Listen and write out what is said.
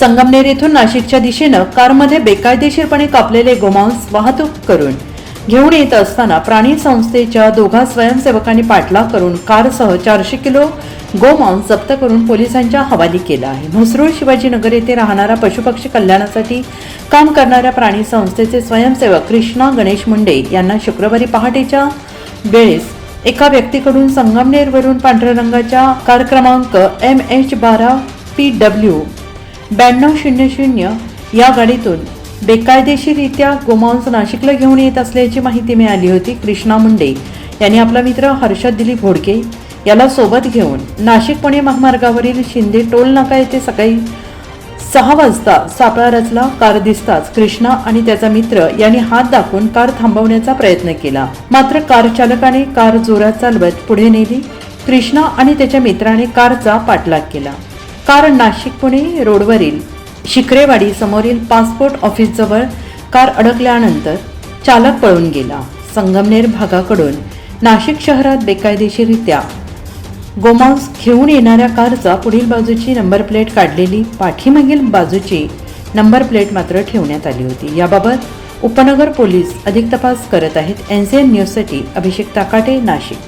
संगमनेर येथून नाशिकच्या दिशेनं कारमध्ये बेकायदेशीरपणे कापलेले गोमांस वाहतूक करून घेऊन येत असताना प्राणी संस्थेच्या दोघा स्वयंसेवकांनी पाठलाग करून कारसह चारशे किलो गोमांस जप्त करून पोलिसांच्या हवाली केला आहे. म्हसरूळ शिवाजीनगर येथे राहणारा पशुपक्षी कल्याणासाठी काम करणाऱ्या प्राणी संस्थेचे स्वयंसेवक कृष्णा गणेश मुंडे यांना शुक्रवारी पहाटेच्या वेळेस एका व्यक्तीकडून संगमनेरवरून पांढऱ्या रंगाच्या कार क्रमांक एम एच बारा पी डब्ल्यू ब्याण्णव शून्य शून्य या गाडीतून बेकायदेशीररित्या गोमांस नाशिकला घेऊन येत असल्याची माहिती मिळाली होती कृष्णा मुंडे. यांनी आपला मित्र हर्षद दिलीप घोडके याला सोबत घेऊन नाशिक पुणे महामार्गावरील शिंदे टोल नाका येथे सकाळी सहा वाजता सापळा रचला. कार दिसताच कृष्णा आणि त्याचा मित्र यांनी हात दाखवून कार थांबवण्याचा प्रयत्न केला. मात्र कार चालकाने कार जोरात चालवत पुढे नेली. कृष्णा आणि त्याच्या मित्राने कारचा पाठलाग केला. कार नाशिक पुणे रोडवरील शिकरेवाडी समोरील पासपोर्ट ऑफिसजवळ कार अडकल्यानंतर चालक पळून गेला. संगमनेर भागाकडून नाशिक शहरात बेकायदेशीरित्या गोमांस घेऊन येणाऱ्या कारचा पुढील बाजूची नंबर प्लेट काढलेली पाठीमागील बाजूची नंबर प्लेट मात्र ठेवण्यात आली होती. याबाबत उपनगर पोलीस अधिक तपास करत आहेत. एन सी एन न्यूजसाठी अभिषेक ताकाटे नाशिक.